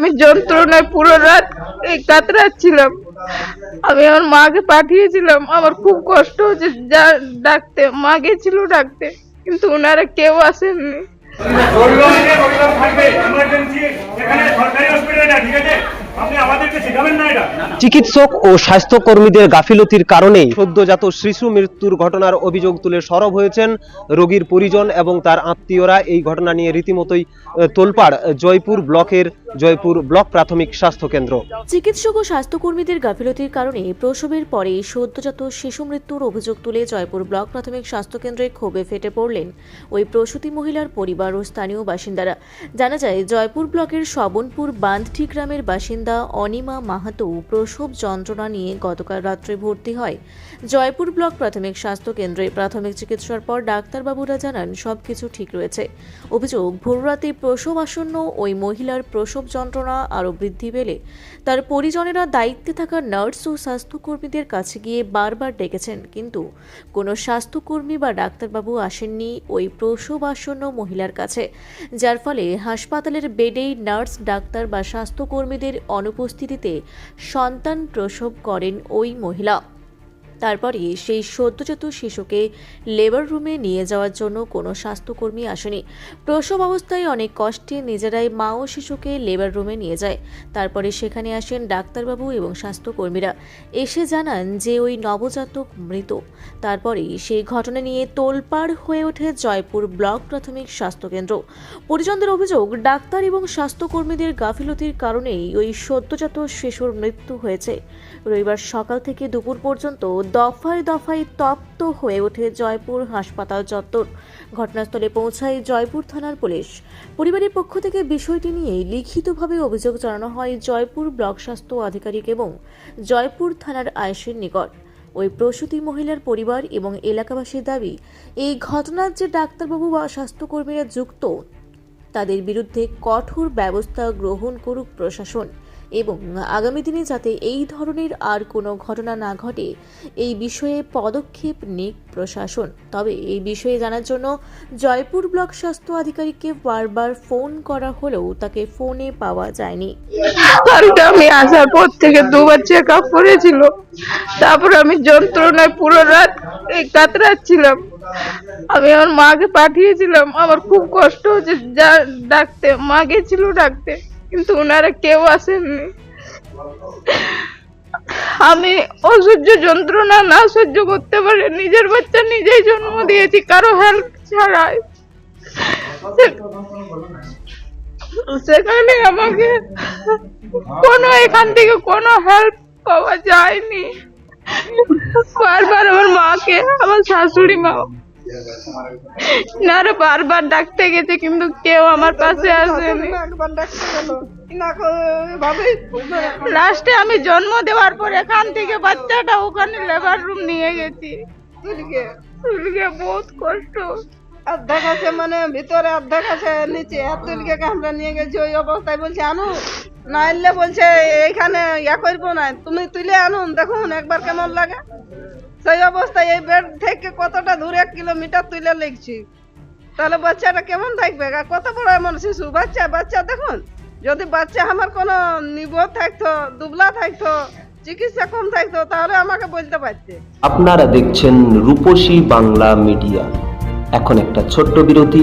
আমি যন্ত্রণায় পুরো রাত কাতরাচ্ছিলাম। আমি আমার মাকে পাঠিয়েছিলাম। আমার খুব কষ্ট হচ্ছে যা ডাকতে। মা গেছিল ডাকতে, কিন্তু ওনারা কেউ আসেননি। ঠিক আছে? চিকিৎসক ও স্বাস্থ্যকর্মীদের গাফিলতির কারণেই সদ্যজাত শিশু মৃত্যুর ঘটনার অভিযোগ তুলে সরব হয়েছেন রোগীর পরিজন এবং তার আত্মীয়রা। এই ঘটনা নিয়ে রীতিমতোই তোলপাড় জয়পুর ব্লকের জয়পুর ব্লক প্রাথমিক স্বাস্থ্য কেন্দ্র। চিকিৎসক ও স্বাস্থ্যকর্মীদের গাফিলতির কারণে প্রসবের পরে সদ্যজাত শিশু মৃত্যুর অভিযোগ তুলে জয়পুর ব্লক প্রাথমিক স্বাস্থ্যকেন্দ্রে ক্ষোভে ফেটে পড়লেন ওই প্রসূতি মহিলার পরিবার ও স্থানীয় বাসিন্দারা। জানা যায় জয়পুর ব্লকের শবনপুর বান্ধটি গ্রামের বাসিন্দা অনিমা মাহাতো প্রসব যন্ত্রণা নিয়ে গতকাল রাত্রে ভর্তি হয়। জয়পুর ব্লক প্রাথমিক স্বাস্থ্য কেন্দ্রে প্রাথমিক চিকিৎসার পর ডাক্তারবাবুরা জানান সবকিছু ঠিক রয়েছে। অভিযোগ ভোররাতে প্রসব আসন্ন ওই মহিলার প্রসব যন্ত্রণা আরও বৃদ্ধি পেলে তার পরিজনেরা দায়িত্বে থাকা নার্স ও স্বাস্থ্যকর্মীদের কাছে গিয়ে বারবার ডেকেছেন, কিন্তু কোনো স্বাস্থ্যকর্মী বা ডাক্তারবাবু আসেননি ওই প্রসব আসন্ন মহিলার কাছে, যার ফলে হাসপাতালের বেডেই নার্স, ডাক্তার বা স্বাস্থ্যকর্মীদের অনুপস্থিতিতে সন্তান প্রসব করেন ওই মহিলা। তারপরে সেই সদ্যজাত শিশুকে লেবার রুমে নিয়ে যাওয়ার জন্য কোনো স্বাস্থ্যকর্মী আসেনি। প্রসব অবস্থায় অনেক কষ্টে নিজেরাই মা ও শিশুকে লেবার রুমে নিয়ে যায়। তারপরে সেখানে আসেন ডাক্তারবাবু এবং স্বাস্থ্যকর্মীরা। এসে জানান যে ওই নবজাতক মৃত। তারপরে সেই ঘটনা নিয়ে তোলপাড় হয়ে ওঠে জয়পুর ব্লক প্রাথমিক স্বাস্থ্যকেন্দ্র। পরিজনদের অভিযোগ, ডাক্তার এবং স্বাস্থ্যকর্মীদের গাফিলতির কারণেই ওই সদ্যজাত শিশুর মৃত্যু হয়েছে। রবিবার সকাল থেকে দুপুর পর্যন্ত দফায় দফায় তপ্ত হয়ে ওঠে জয়পুর হাসপাতাল চত্বর। ঘটনাস্থলে পৌঁছায় জয়পুর থানার পুলিশ। পরিবারের পক্ষ থেকে বিষয়টি নিয়ে লিখিতভাবে অভিযোগ জানানো হয় জয়পুর ব্লক স্বাস্থ্য আধিকারিক এবং জয়পুর থানার আয়েশের নিকট। ওই প্রসূতি মহিলার পরিবার এবং এলাকাবাসীর দাবি, এই ঘটনার যে ডাক্তারবাবু বা স্বাস্থ্যকর্মীরা যুক্ত, তাদের বিরুদ্ধে কঠোর ব্যবস্থা গ্রহণ করুক প্রশাসন। এবং আগামী দিনে যাতে এই ধরনের আর কোনো ঘটনা না ঘটে, এই বিষয়ে পদক্ষেপ নিক প্রশাসন। তবে এই বিষয়ে জানার জন্য জয়পুর ব্লক স্বাস্থ্য আধিকারিককে বারবার ফোন করা হলেও তাকে ফোনে পাওয়া যায়নি। আমি আসার পর থেকে দুবার চেক আপ করেছিল। তারপর আমি যন্ত্রণায় পুরো রাত কাতরাচ্ছিলাম। আমি আমার মাকে পাঠিয়েছিলাম। আমার খুব কষ্ট হচ্ছে যা ডাকতে, মা গেছিল ডাকতে। কিন্তু ওনারা কেউ আসেননি। আমি অসহ্য যন্ত্রণা না সহ্য করতে পারে, নিজের বাচ্চা নিজেই জন্ম দিয়েছি, কারও হেল্প ছাড়াই। সেখানে আমাকে কোনো এখান থেকে কোনো হেল্প পাওয়া যায়নি। বারবার আমার মাকে, আমার শাশুড়ি মা নারে বারবার ডাকতে গেছে, কিন্তু কেউ আমার পাশে আসেনি। লাস্টে আমি জন্ম দেওয়ার পর এখান থেকে বাচ্চাটা ওখানে লেবার রুম নিয়ে গেছি। তুলকে বহুত কষ্ট। অর্ধেক আছে মানে ভিতরে অর্ধেক আছে নিচে, আর তুলকে আমরা নিয়ে গেছি, ওই অবস্থায় বলছে আনুন না এলে বলছে এইখানে ইয়া করব না, তুমি তুলে আনুন, দেখুন একবার কেমন লাগে। সেই অবস্থায় এই বেড থেকে কতটা দূরে এক কিলোমিটার তুলে লিখছি। তাহলে বাচ্চাটা কেমন থাকবে? আর কত বড় এমন শিশু? বাচ্চা বাচ্চা দেখুন। যদি বাচ্চা আমার কোনো নিবোধ থাকতো, দুবলা থাকতো, চিকিৎসা কম থাকতো, তাহলে আমাকে বলতে পারতে। আপনারা দেখছেন রূপসী বাংলা মিডিয়া। এখন একটা ছোট্ট বিরতি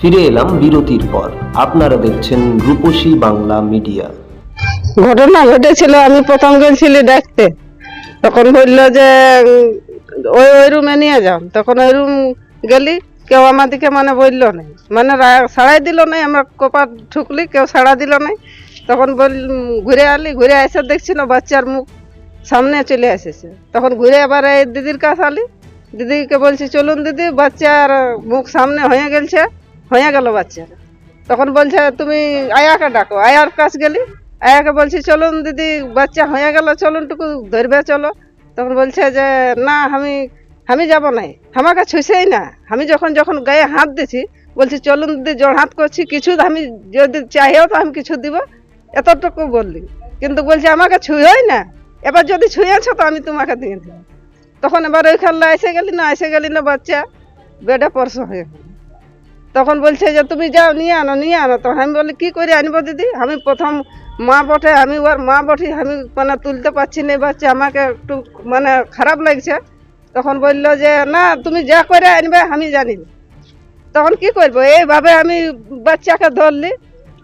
ফিরে এলাম বিরতির পর। আপনারা দেখছেন রূপসী বাংলা মিডিয়া। ঘটনা ঘটেছিল, আমি প্রথম গেছিলি দেখতে। তখন বলল যে ওই ওই রুমে নিয়ে যাও। তখন ওই রুম গেলি, কেউ আমাদেরকে মানে বলল না। মানে সাড়াই দিল নাই আমরা কপার ঠুকলি, কেউ সাড়া দিল নাই তখন বল, ঘুরে আলি, ঘুরে এসে দেখছিল বাচ্চার মুখ সামনে চলে এসেছে। তখন ঘুরে আবার এই দিদির কাছে আলি। দিদিকে বলছি, চলুন দিদি, বাচ্চার মুখ সামনে হয়ে গেছে হয়ে গেল বাচ্চার তখন বলছে, তুমি আয়াকে ডাকো। আয়ার কাছে গেলি, আয়াকে বলছি, চলুন দিদি, বাচ্চা হয়ে গেল, চলুন টুকু ধরবে, চলো। তখন বলছে যে, না, আমি আমি যাব নাই আমাকে ছুঁছেই না। আমি যখন যখন গায়ে হাত দিছি, বলছি, চলুন দিদি, জোর হাত করছি, কিছু আমি যদি চাইও তো আমি কিছু দিব। এতটুকু বললি। কিন্তু বলছে, আমাকে ছুঁয়োই না। এবার যদি ছুঁয়েছো তো আমি তোমাকে দিয়ে দেবো। তখন এবার ওই এসে গেলি, না, এসে গেলি না বাচ্চা। বেডে পরশ হয়ে গেল। তখন বলছে যে, তুমি যাও, নিয়ে আনো নিয়ে আনো। তখন আমি বলি কি করে আনব দিদি? আমি প্রথম মা বটে, আমি ওর মা বটে, আমি মানে তুলতে পারছি না, বাচ্চা আমাকে একটু মানে খারাপ লাগছে। তখন বলল যে, না, তুমি যা করে আনবে, আমি জানি। তখন কি করব? এইভাবে আমি বাচ্চাকে ধরলি,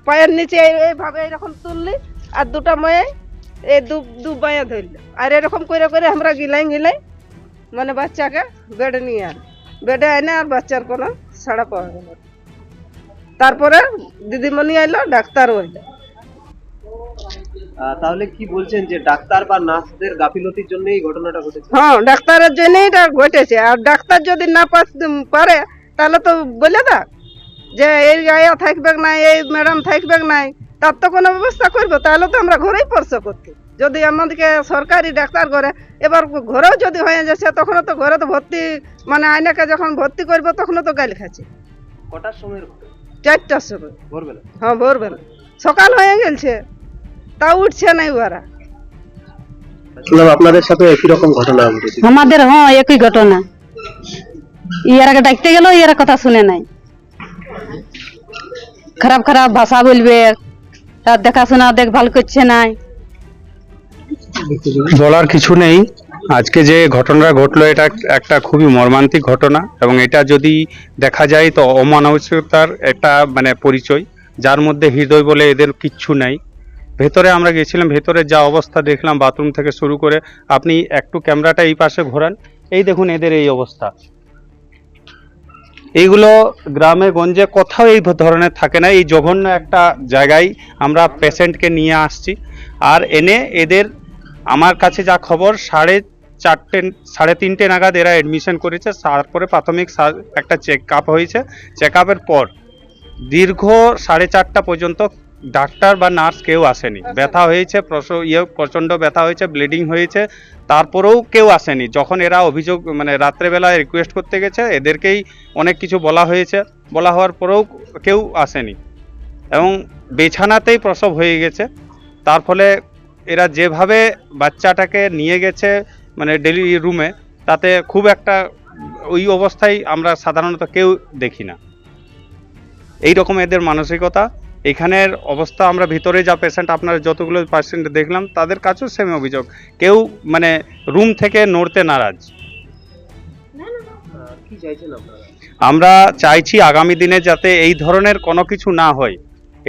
পায়ের নিচে এই- এইভাবে এরকম তুললি, আর দুটা মেয়ে এই দু দু বাঁয়ে ধরলি। আর এরকম করে করে আমরা গিলাই গিলাই মানে বাচ্চাকে বেডে নিয়ে আন বেডে আনে আর বাচ্চার কোনো সাড়া পাওয়া গেল। তারপরে দিদিমণি আইলো ডাক্তার হইল। তাহলে কি বলছেন যে ডাক্তার বা নার্সদের গাফিলতির জন্য এই ঘটনাটা ঘটেছে? হ্যাঁ ডাক্তারের জন্যই এটা ঘটেছে। আর ডাক্তার যদি না পাস- পারে তাহলে তো বলে দা যে এই আয়া থাকবে নাই এই ম্যাডাম থাকবে নাই তার তো কোনো ব্যবস্থা করব তাহলে তো আমরা ঘরেই পরশ করতে। যদি আমাদেরকে সরকারি ডাক্তার করে এবার ঘরেও যদি হয়ে যাচ্ছে তখন তো ঘরে তো ভর্তি মানে আইনাকে যখন ভর্তি করব তখনও তো গালি খাচ্ছে। কটার ঘটনা? চারটার সময়। ভোরবেলা? হ্যাঁ ভোরবেলা। সকাল হয়ে গেছে তাও উঠছে নাই ওরা আপনাদের সাথে একই রকম ঘটনা ঘটেছে। আমাদের হ্যাঁ একই ঘটনা। ইয়ারাকে ডাকতে গেল ইয়ারা কথা শুনে নাই। খারাপ খারাপ ভাষা বলবে তার দেখাশোনা দেখভাল করছে নাই। বলার কিছু নেই। আজকে যে ঘটনাটা ঘটলো, এটা একটা খুবই মর্মান্তিক ঘটনা এবং এটা যদি দেখা যায়, তো অমানবিকতার একটা মানে পরিচয়, যার মধ্যে হৃদয় বলে এদের কিচ্ছু নাই। ভেতরে আমরা গেছিলাম, ভেতরে যা অবস্থা দেখলাম, বাথরুম থেকে শুরু করে, আপনি একটু ক্যামেরাটা এই পাশে ঘোরান। এই দেখুন এদের এই অবস্থা। এইগুলো গ্রামে, গঞ্জে কোথাও এই ধরনের থাকে না। এই জঘন্য একটা জায়গায় আমরা পেশেন্টকে নিয়ে আসছি। আর এনে এদের আমার কাছে যা খবর সাড়ে চারটে সাড়ে তিনটে নাগাদ এরা অ্যাডমিশন করেছে। তারপরে প্রাথমিক একটা চেক আপ হয়েছে। চেক আপের পর দীর্ঘ সাড়ে চারটা পর্যন্ত ডাক্তার বা নার্স কেউ আসেনি। ব্যথা হয়েছে প্রসব ইয়ে প্রচণ্ড ব্যথা হয়েছে ব্লিডিং হয়েছে। তারপরেও কেউ আসেনি। যখন এরা অভিযোগ মানে রাত্রেবেলায় রিকোয়েস্ট করতে গেছে এদেরকেই অনেক কিছু বলা হয়েছে। বলা হওয়ার পরেও কেউ আসেনি। এবং বিছানাতেই প্রসব হয়ে গেছে। তার ফলে এরা যেভাবে বাচ্চাটাকে নিয়ে গেছে মানে ডেলি রুমে তাতে খুব একটা ওই অবস্থায় আমরা সাধারণত কেউ দেখি না। এই রকম এদের মানসিকতা। এখানের অবস্থা আমরা ভিতরে যা পেশেন্ট আপনার যতগুলো পেশেন্ট দেখলাম তাদের কাছেও সেম অভিযোগ। কেউ মানে রুম থেকে নড়তে নারাজ। আমরা চাইছি আগামী দিনে যাতে এই ধরনের কোনো কিছু না হয়।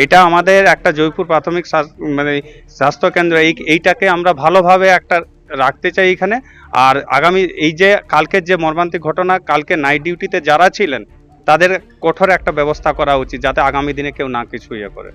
এটা আমাদের একটা জয়পুর প্রাথমিক মানে স্বাস্থ্যকেন্দ্র। এই, এইটাকে আমরা ভালোভাবে একটা রাখতে চাই এখানে। আর আগামী, এই যে কালকের যে মর্মান্তিক ঘটনা, কালকে নাইট ডিউটিতে যারা ছিলেন, তাদের কঠোর একটা ব্যবস্থা করা উচিত যাতে আগামী দিনে কেউ না কিছু ইয়ে করে।